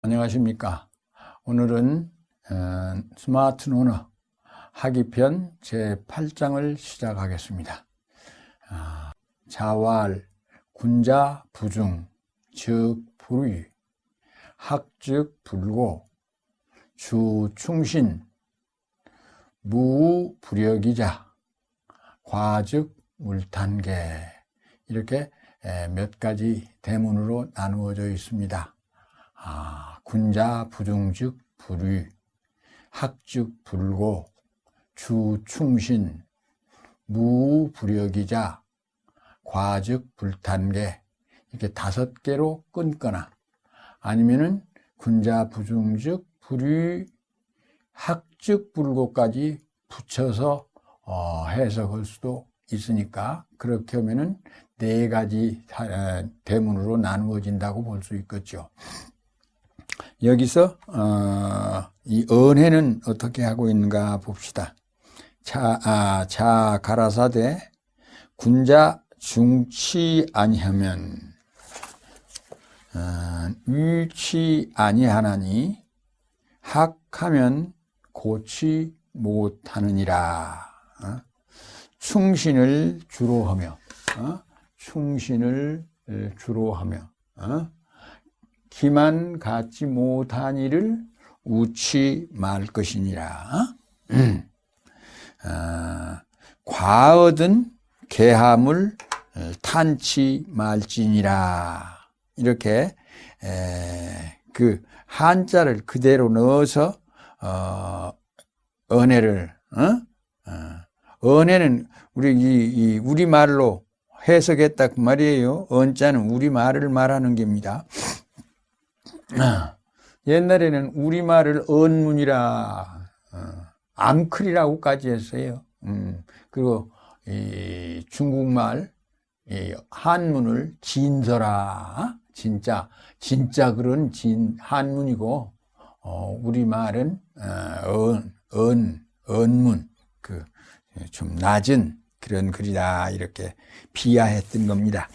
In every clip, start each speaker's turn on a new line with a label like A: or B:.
A: 안녕하십니까. 오늘은 어, 스마트 노너 하기편 제8장을 시작하겠습니다. 아, 자활, 군자, 부중, 즉, 불위, 학즉, 불고, 주, 충신, 무, 불여기자, 과즉, 물탄계 이렇게 에, 몇 가지 대문으로 나누어져 있습니다. 아, 군자, 부중즉, 불위, 학즉, 불고, 주, 충신, 무, 불여기자, 과즉, 불탄계 이렇게 다섯 개로 끊거나 아니면은 군자, 부중즉, 불위, 학즉, 불고까지 붙여서 어, 해석할 수도 있으니까 그렇게 하면은 네 가지 대문으로 나누어진다고 볼 수 있겠죠. 여기서 어, 이 은혜는 어떻게 하고 있는가 봅시다. 자, 아, 자 가라사대 군자 중치 아니하면 어, 위치 아니하나니 학하면 고치 못하느니라. 어? 충신을 주로 하며 어? 충신을 주로 하며 어? 기만 갖지 못한 일을 우치 말 것이니라. 음. 아, 과얻은 개함을 탄치 말지니라. 이렇게 에, 그 한자를 그대로 넣어서 어, 은혜를 어? 어, 은혜는 우리 이, 이 우리 말로 해석했다 그 말이에요. 언자는 우리 말을 말하는 겁니다. 옛날에는 우리말을 언문이라 어, 앙클이라고까지 했어요. 음, 그리고 이 중국말 이 한문을 진서라 진짜 진짜 그런 진 한문이고 어, 우리말은 어, 언, 언 언문 그 좀 낮은 그런 글이다 이렇게 비하했던 겁니다.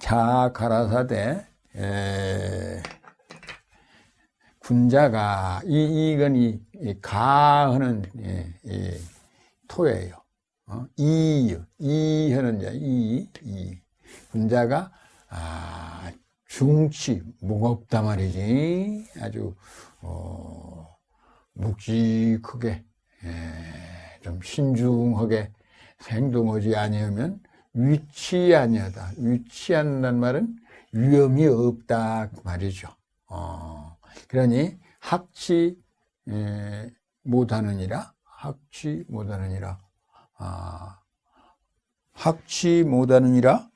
A: 자 가라사대 에, 군자가 이 이건 이, 이 가하는 이, 이 토예요. 어? 이 이하는 자 이, 이 군자가 아, 중치 무겁다 말이지 아주 어, 묵직하게 에, 좀 신중하게 행동하지 아니하면 위치 아니하다. 위치한다는 말은 위험이 없다 그 말이죠. 어, 그러니 학치 에, 못하느니라 학치 못하느니라 아, 학치 못하느니라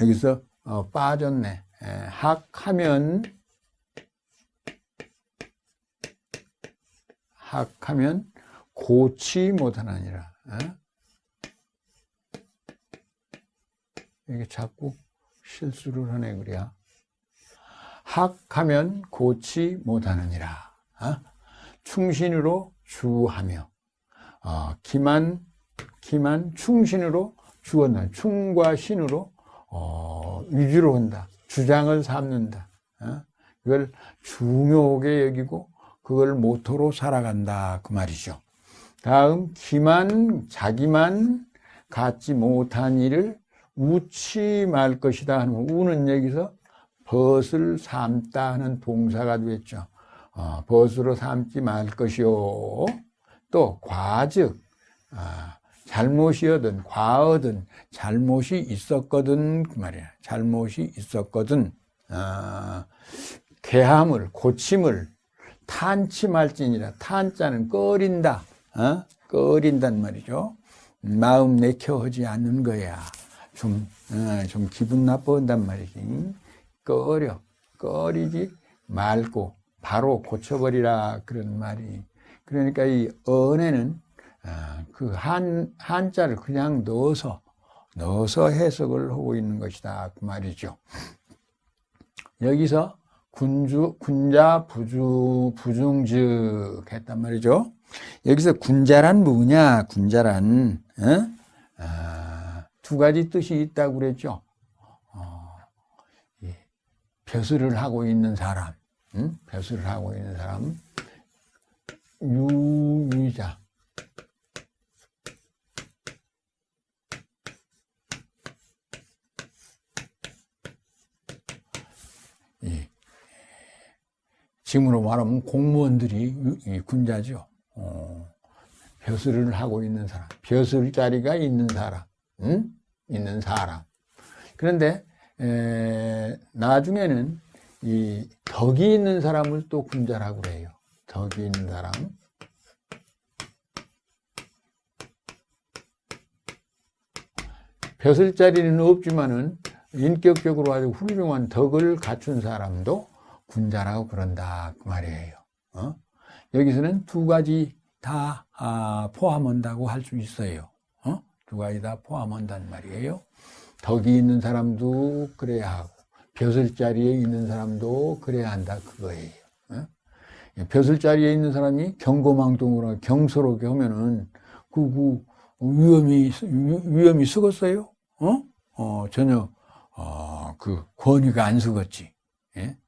A: 여기서 어, 빠졌네. 에, 학하면 학하면 고치 못하느니라. 에? 이게 자꾸 실수를 하네 그래야. 학하면 고치 못하느니라. 어? 충신으로 주하며 어, 기만 기만 충신으로 주었나 충과 신으로 어, 위주로 한다. 주장을 삼는다. 어? 그걸 중요하게 여기고 그걸 모토로 살아간다 그 말이죠. 다음 기만 자기만 갖지 못한 일을 우치 말 것이다 하는 우는 여기서 벗을 삼다 하는 동사가 되겠죠. 어, 벗으로 삼지 말 것이요. 또 과즉 아, 잘못이거든 과거든 잘못이 있었거든 그 말이야. 잘못이 있었거든 아, 개함을 고침을 탄치말진이라 탄자는 꺼린다. 어? 꺼린단 말이죠. 마음 내켜하지 않는 거야. 좀, 어, 좀 기분 나빠한단 말이지. 꺼려. 꺼리지 말고 바로 고쳐버리라. 그런 말이. 그러니까 이 은혜는 어, 그 한, 한자를 그냥 넣어서, 넣어서 해석을 하고 있는 것이다. 그 말이죠. 여기서 군주, 군자, 부주, 부중즉 했단 말이죠. 여기서 군자란 뭐냐? 군자란, 어? 아, 두 가지 뜻이 있다고 그랬죠. 어, 벼슬을 하고 있는 사람, 응? 벼슬을 하고 있는 사람, 유유자. 이 지금으로 말하면 공무원들이 군자죠. 어, 벼슬을 하고 있는 사람, 벼슬 자리가 있는 사람, 응? 있는 사람. 그런데 에, 나중에는 이 덕이 있는 사람을 또 군자라고 그래요. 덕이 있는 사람. 벼슬 자리는 없지만은 인격적으로 아주 훌륭한 덕을 갖춘 사람도 군자라고 그런다 그 말이에요. 어? 여기서는 두 가지 다 아, 포함한다고 할 수 있어요. 어? 두 가지 다 포함한단 말이에요. 덕이 있는 사람도 그래야 하고 벼슬 자리에 있는 사람도 그래야 한다 그거예요. 어? 벼슬 자리에 있는 사람이 경고망동으로 경솔하게 하면은 그, 그 위험이 위- 위험이 쓰겠어요? 어? 어 전혀 어, 그 권위가 안 쓰겠지. 예?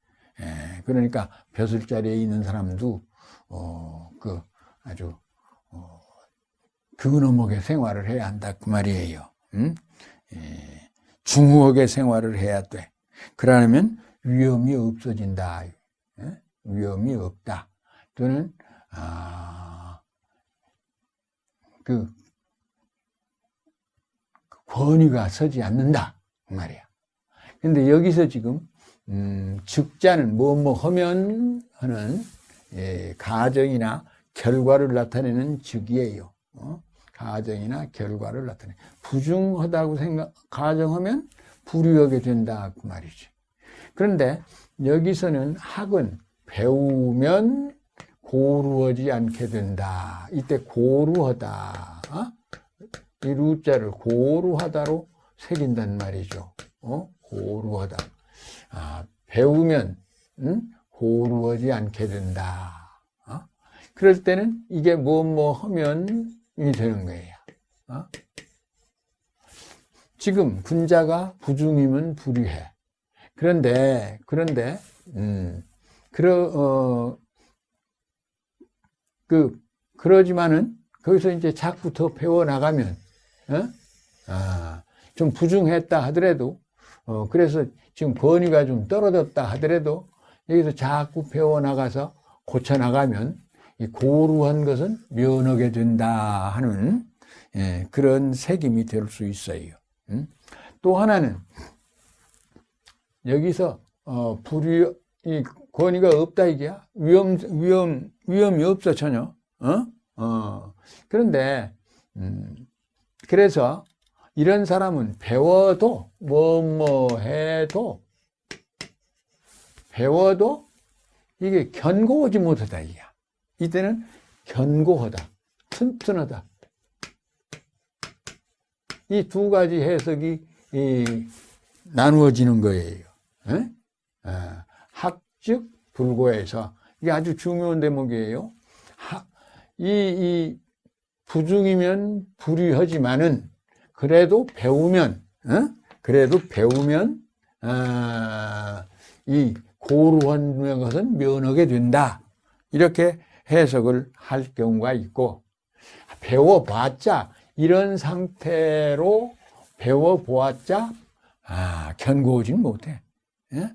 A: 예, 그러니까 벼슬 자리에 있는 사람도 어, 그 아주 어, 근엄하게 생활을 해야 한다 그 말이에요. 음? 예, 중후하게 생활을 해야 돼. 그러려면 위험이 없어진다. 예? 위험이 없다. 또는 아, 그 권위가 서지 않는다 그 말이야. 근데 여기서 지금 음, 즉자는 뭐뭐 하면 하는 예, 가정이나 결과를 나타내는 즉이에요. 어? 가정이나 결과를 나타내. 부중하다고 생각 가정하면 불유하게 된다 그 말이지. 그런데 여기서는 학은 배우면 고루하지 않게 된다. 이때 고루하다. 어? 이 루자를 고루하다로 새긴단 말이죠. 어? 고루하다. 아, 배우면 응? 고루하지 않게 된다. 어? 그럴 때는 이게 뭐뭐 하면 이 되는 거예요. 어? 지금 군자가 부중이면 불의해. 그런데 그런데 음, 그러 어, 그 그러지만은 거기서 이제 더 배워 나가면 어? 아, 좀 부중했다 하더라도 어, 그래서 지금 권위가 좀 떨어졌다 하더라도 여기서 자꾸 배워 나가서 고쳐 나가면 이 고루한 것은 면하게 된다 하는 예, 그런 색임이 될 수 있어요. 음? 또 하나는 여기서 어, 불위 이 권위가 없다 이게야 위험 위험 위험이 없어 전혀. 어? 어. 그런데 음, 그래서 이런 사람은 배워도 뭐뭐 해도 배워도 이게 견고하지 못하다 이야. 이때는 견고하다, 튼튼하다. 이 두 가지 해석이 이, 나누어지는 거예요. 에? 아, 학즉 불고에서 이게 아주 중요한 대목이에요. 하, 이, 이 부중이면 불의하지만은 그래도 배우면 어? 그래도 배우면 아, 이 고루한 것은 면하게 된다 이렇게 해석을 할 경우가 있고 배워봤자 이런 상태로 배워보았자 아 견고하지는 못해. 예?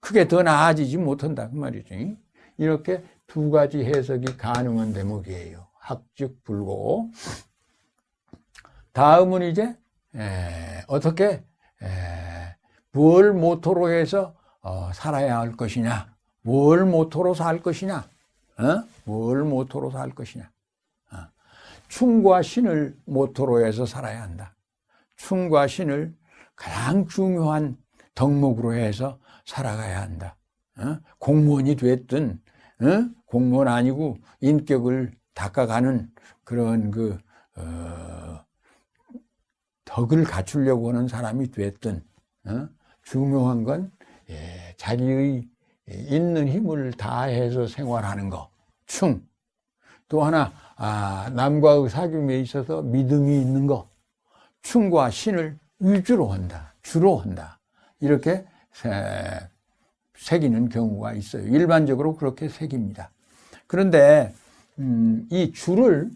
A: 크게 더 나아지지 못한다. 그 말이지. 이렇게 두 가지 해석이 가능한 대목이에요. 학즉 불고. 다음은 이제 에, 어떻게 에, 뭘 모토로 해서 어, 살아야 할 것이냐, 뭘 모토로 살 것이냐, 어? 뭘 모토로 살 것이냐. 어. 충과 신을 모토로 해서 살아야 한다. 충과 신을 가장 중요한 덕목으로 해서 살아가야 한다. 어? 공무원이 됐든 어? 공무원 아니고 인격을 닦아가는 그런 그 어, 덕을 갖추려고 하는 사람이 됐든 어? 중요한 건 예, 자기의 있는 힘을 다해서 생활하는 거, 충. 또 하나 아, 남과의 사귐에 있어서 믿음이 있는 거, 충과 신을 위주로 한다, 주로 한다. 이렇게 세, 새기는 경우가 있어요. 일반적으로 그렇게 새깁니다. 그런데 음, 이 주를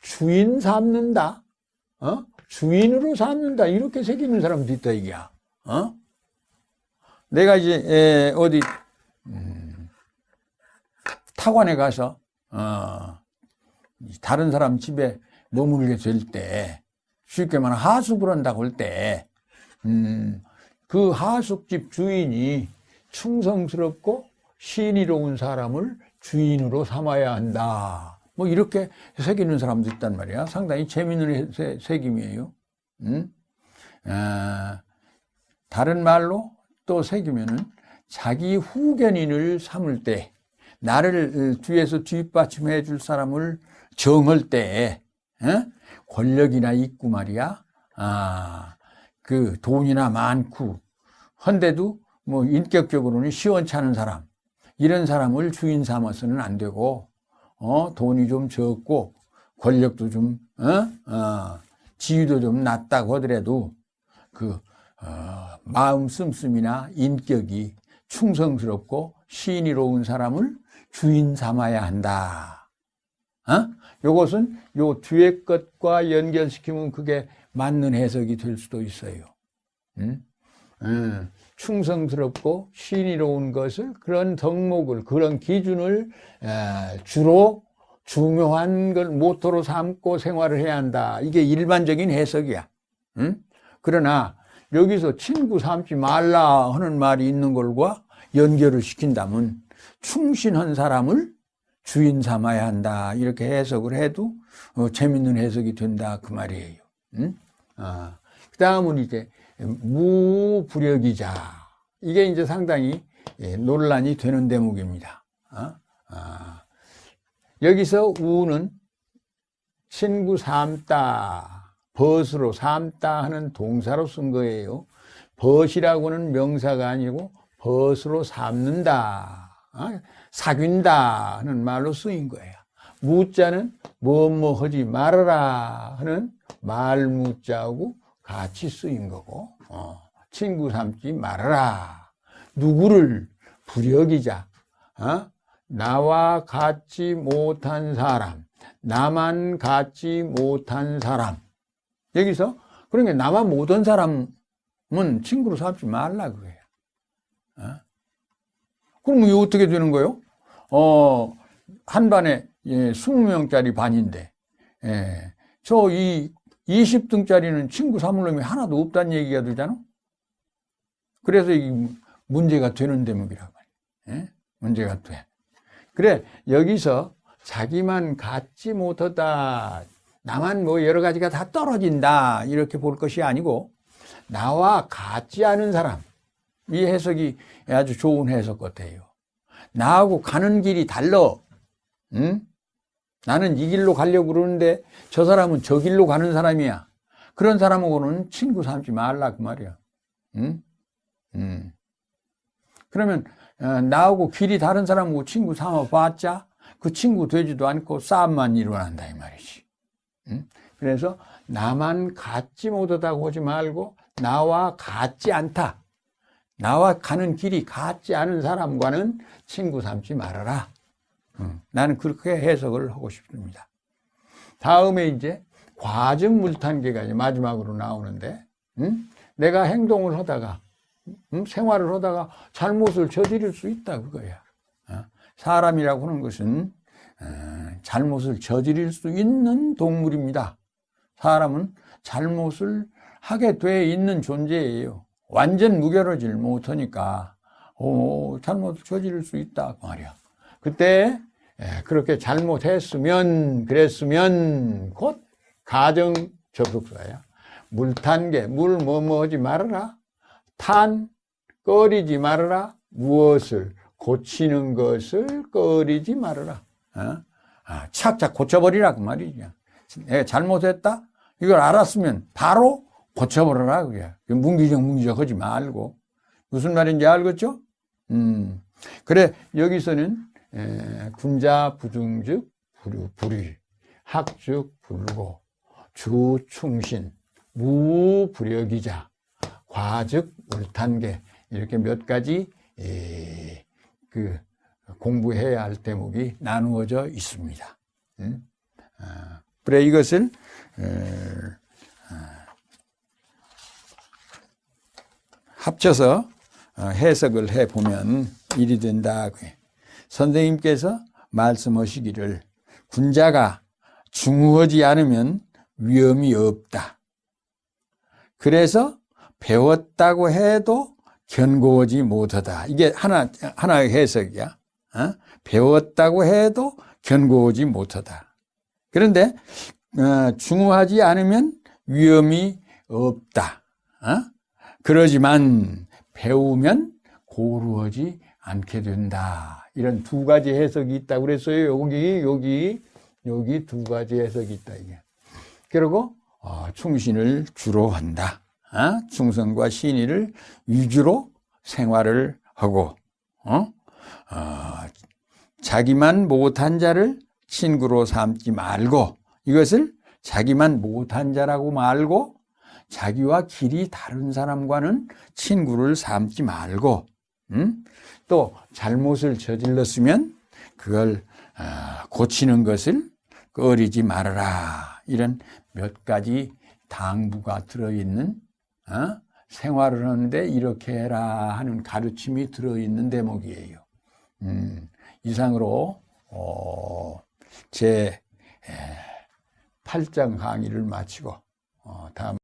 A: 주인 삼는다, 어? 주인으로 삼는다 이렇게 새기는 사람도 있다 이게야. 어? 내가 이제 에, 어디 음, 타관에 가서 어, 다른 사람 집에 머물게 될 때 쉽게 말하면 하숙을 한다고 할때 음, 그 하숙집 주인이 충성스럽고 신의로운 사람을 주인으로 삼아야 한다. 뭐 이렇게 새기는 사람도 있단 말이야. 상당히 재미있는 새- 새김이에요. 음? 아, 다른 말로 또 새기면은 자기 후견인을 삼을 때 나를 어, 뒤에서 뒷받침해 줄 사람을 정할 때 에? 권력이나 있고 말이야. 아, 그 돈이나 많고 헌데도 뭐 인격적으로는 시원찮은 사람 이런 사람을 주인 삼아서는 안 되고 어 돈이 좀 적고 권력도 좀 어? 어, 지위도 좀 낮다고 하더라도 그 어, 마음 씀씀이나 인격이 충성스럽고 신의로운 사람을 주인 삼아야 한다. 어? 요것은 요 뒤에 것과 연결시키면 그게 맞는 해석이 될 수도 있어요. 음? 음, 충성스럽고 신의로운 것을 그런 덕목을 그런 기준을 에, 주로 중요한 걸 모토로 삼고 생활을 해야 한다. 이게 일반적인 해석이야. 음? 그러나 여기서 친구 삼지 말라 하는 말이 있는 걸과 연결을 시킨다면 충신한 사람을 주인 삼아야 한다. 이렇게 해석을 해도 어, 재밌는 해석이 된다. 그 말이에요. 음? 아, 그 다음은 이제 무부력이자. 이게 이제 상당히 예, 논란이 되는 대목입니다. 어? 아, 여기서 우는 친구 삼다, 벗으로 삼다 하는 동사로 쓴 거예요. 벗이라고는 명사가 아니고 벗으로 삼는다, 어? 사귄다 하는 말로 쓰인 거예요. 무자는 뭐뭐 하지 말아라 하는 말무자하고 같이 쓰인 거고, 어, 친구 삼지 말아라. 누구를 부력이자, 어? 나와 같지 못한 사람, 나만 같지 못한 사람. 여기서, 그러니까 나만 못한 사람은 친구로 삼지 말라 그거예요. 어? 그럼 이게 어떻게 되는 거예요? 어, 한 반에 예, 20명짜리 반인데, 예, 저 이 20등짜리는 친구 삼을 놈이 하나도 없다는 얘기가 되잖아? 그래서 이 문제가 되는 말이야. 예? 문제가 돼. 그래, 여기서 자기만 갖지 못하다, 나만 뭐 여러 가지가 다 떨어진다, 이렇게 볼 것이 아니고, 나와 같지 않은 사람, 이 해석이 아주 좋은 해석 같아요. 나하고 가는 길이 달라. 응? 나는 이 길로 가려고 그러는데 저 사람은 저 길로 가는 사람이야. 그런 사람하고는 친구 삼지 말라 그 말이야. 응? 응. 그러면 어, 나하고 길이 다른 사람하고 친구 삼아봤자 그 친구 되지도 않고 싸움만 일어난다 이 말이지. 응? 그래서 나만 같지 못하다고 하지 말고 나와 같지 않다. 나와 가는 길이 같지 않은 사람과는 친구 삼지 말아라. 음, 나는 그렇게 해석을 하고 싶습니다. 다음에 이제 과정 물탄계가 이제 마지막으로 나오는데, 음? 내가 행동을 하다가, 음? 생활을 하다가 잘못을 저지를 수 있다, 그거야. 어? 사람이라고 하는 것은, 어, 잘못을 저지를 수 있는 동물입니다. 사람은 잘못을 하게 돼 있는 존재예요. 완전 무결하지를 못하니까, 오, 잘못을 저지를 수 있다, 그 말이야. 그때 예, 그렇게 잘못했으면 그랬으면 곧 가정 접속사야. 물탄게 물 뭐뭐 하지 말아라. 탄 꺼리지 말아라. 무엇을 고치는 것을 꺼리지 말아라. 어? 아, 착착 고쳐버리라 그 말이지. 내 잘못했다. 이걸 알았으면 바로 고쳐버려라 그게. 문기적 문기적 하지 말고 무슨 말인지 알겠죠? 음 그래 여기서는 에, 군자 부중 즉 불유, 불유, 학즉 불고, 주 충신, 무 불여기자, 과 즉 울탄계 이렇게 몇 가지 에, 그 공부해야 할 대목이 나누어져 있습니다. 음? 아, 그래 이것을 에, 아, 합쳐서 어, 해석을 해 보면 일이 된다. 선생님께서 말씀하시기를 군자가 중후하지 않으면 위험이 없다. 그래서 배웠다고 해도 견고하지 못하다. 이게 하나, 하나의 해석이야. 어? 배웠다고 해도 견고하지 못하다. 그런데, 어, 중후하지 않으면 위험이 없다. 어? 그러지만 배우면 고루하지 않게 된다. 이런 두 가지 해석이 있다고 그랬어요. 여기, 여기, 여기 두 가지 해석이 있다. 이게. 그리고, 어, 충신을 주로 한다. 어? 충성과 신의를 위주로 생활을 하고, 어? 어, 자기만 못한 자를 친구로 삼지 말고, 이것을 자기만 못한 자라고 말고, 자기와 길이 다른 사람과는 친구를 삼지 말고, 음? 또 잘못을 저질렀으면 그걸 어, 고치는 것을 꺼리지 말아라. 이런 몇 가지 당부가 들어있는 어? 생활을 하는데 이렇게 해라 하는 가르침이 들어있는 대목이에요. 음, 이상으로 어, 제 8장 강의를 마치고 어, 다음